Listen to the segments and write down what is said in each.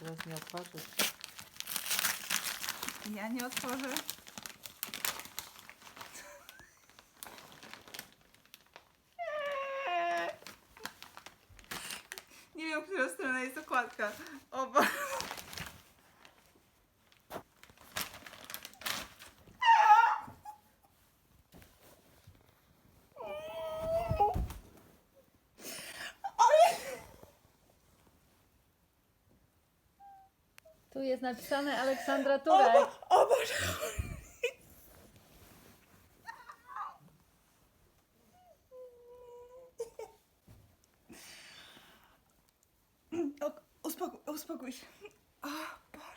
Teraz nie otworzysz. Ja nie otworzę. Nie wiem, która strona jest okładka. O Boże. Tu jest napisane Aleksandra Turek. O Boże. O, uspokój, uspokój się. O Boże.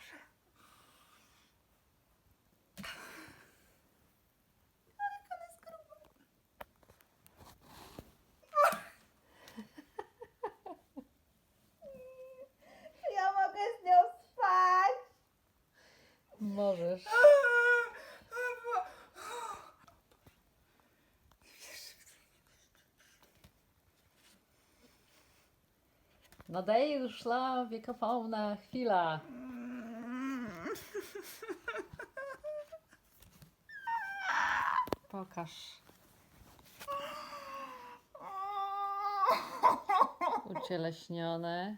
możesz. Nadaje już szlam chwila. Pokaż. Ucieleśnione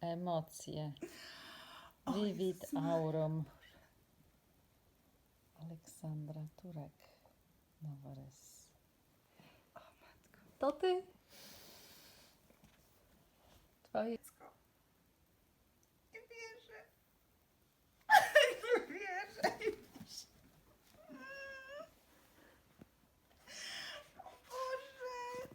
emocje. Vivid aurum. Aleksandra Turek. Noworys. To ty? Twoje. Nie wierzę. Nie wierzę. O Boże.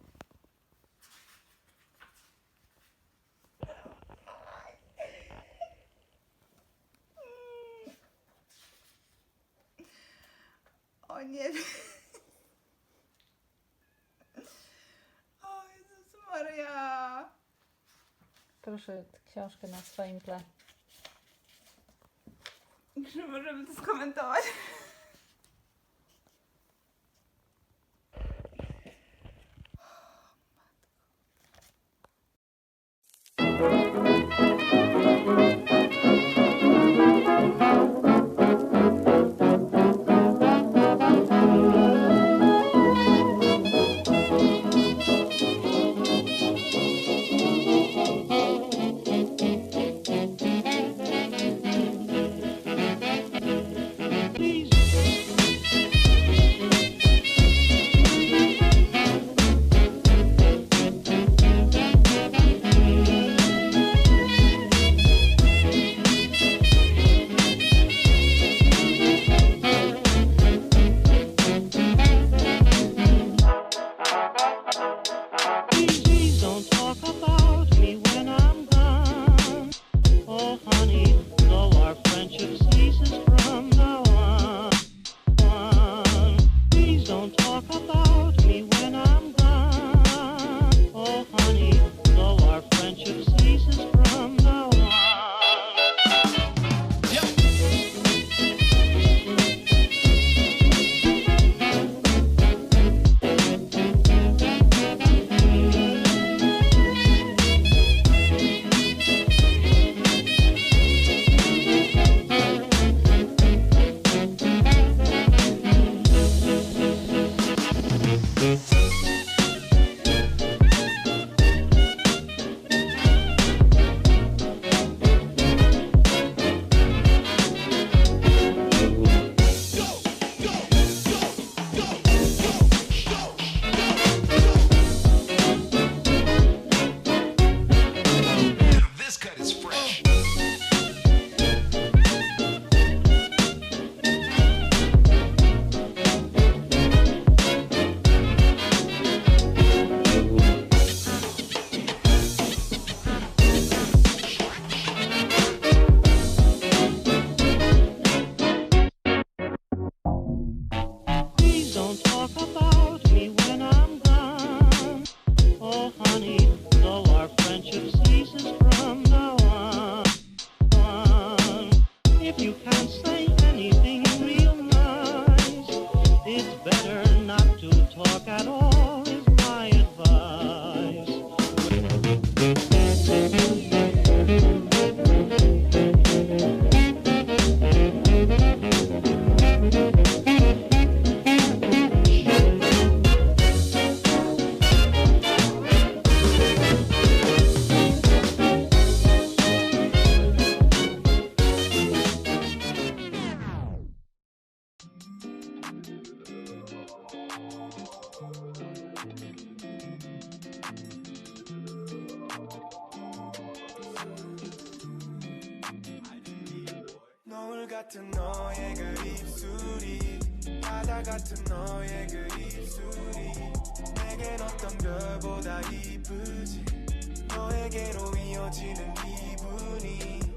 O nie wiem. O Jezus Maria. Proszę książkę na swoim tle. Czy możemy to skomentować? more. 같은 너의 그 입술이 바다 같은 너의 그 입술이 내겐 어떤 별보다 이쁘지. 너에게로 이어지는 기분이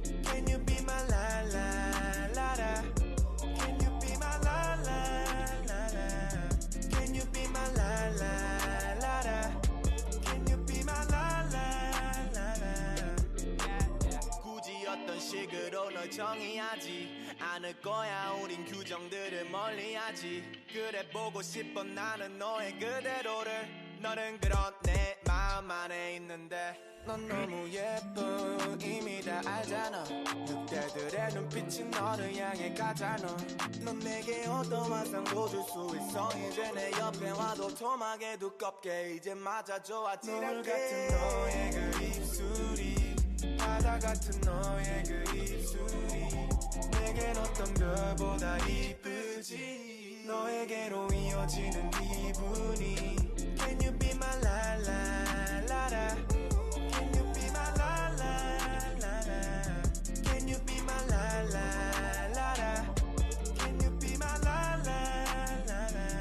널 정의하지 않을 거야. 우린 규정들을 멀리하지. 그래 보고 싶어 나는 너의 그대로를. 너는 그런 내 마음 안에 있는데. 넌 너무 예뻐 이미 다 알잖아. 늑대들의 눈빛이 너를 향해 가잖아. 넌 내게 어떤 환상도 줄 수 있어? 이제 내 옆에 와도 토막에 두껍게 이제 맞아줘 아찔하게 같은 너의 같은 너의 그 입술이 내겐 어떤 별보다 이쁘지 너에게로 이어지는 기분이 Can you be my la la la la Can you be my la la la la Can you be my la la la la Can you be my la la la la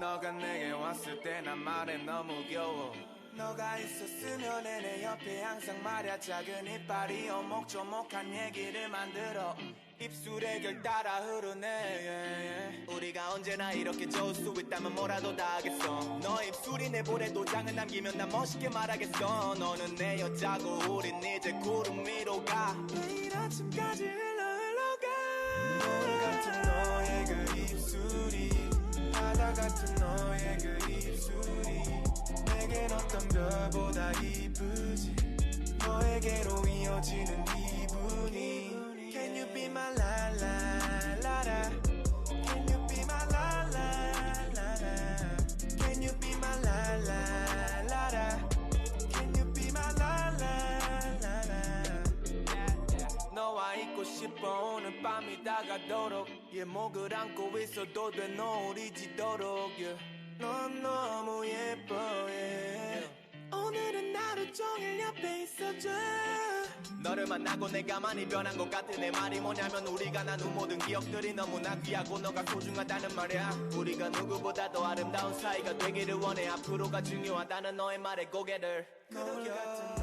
너가 내게 왔을 때 난 말해 너무 겨워 너가 있었으면 내 옆에 항상 말야 작은 이빨이 오목조목한 얘기를 만들어. 음, 입술에 결 따라 흐르네. yeah, yeah. 우리가 언제나 이렇게 좋을 수 있다면 뭐라도 다 하겠어. 너 입술이 내 볼에 도장을 남기면 난 멋있게 말하겠어. 너는 내 여자고 우린 이제 구름 위로 가. 내일 아침까지 흘러 흘러가. 물 같은 너의 그 입술이 바다 같은 너의 그 입술이 내겐 어떤 별보다 이쁘지? 너에게로 이어지는 기분이 Can you be my la 싶어. 오늘 밤이 다가도록. 얘 목을 안고 있어도 돼. 노을이 지도록. yeah. 넌 너무 예뻐 yeah. 오늘은 하루 종일 옆에 있어줘. 너를 만나고 내가 많이 변한 것 같은 내 말이 뭐냐면 우리가 나눈 모든 기억들이 너무나 귀하고 너가 소중하다는 말이야 우리가 누구보다 더 아름다운 사이가 되기를 원해. 앞으로가 중요하다는 너의 말에 고개를. 거울 같은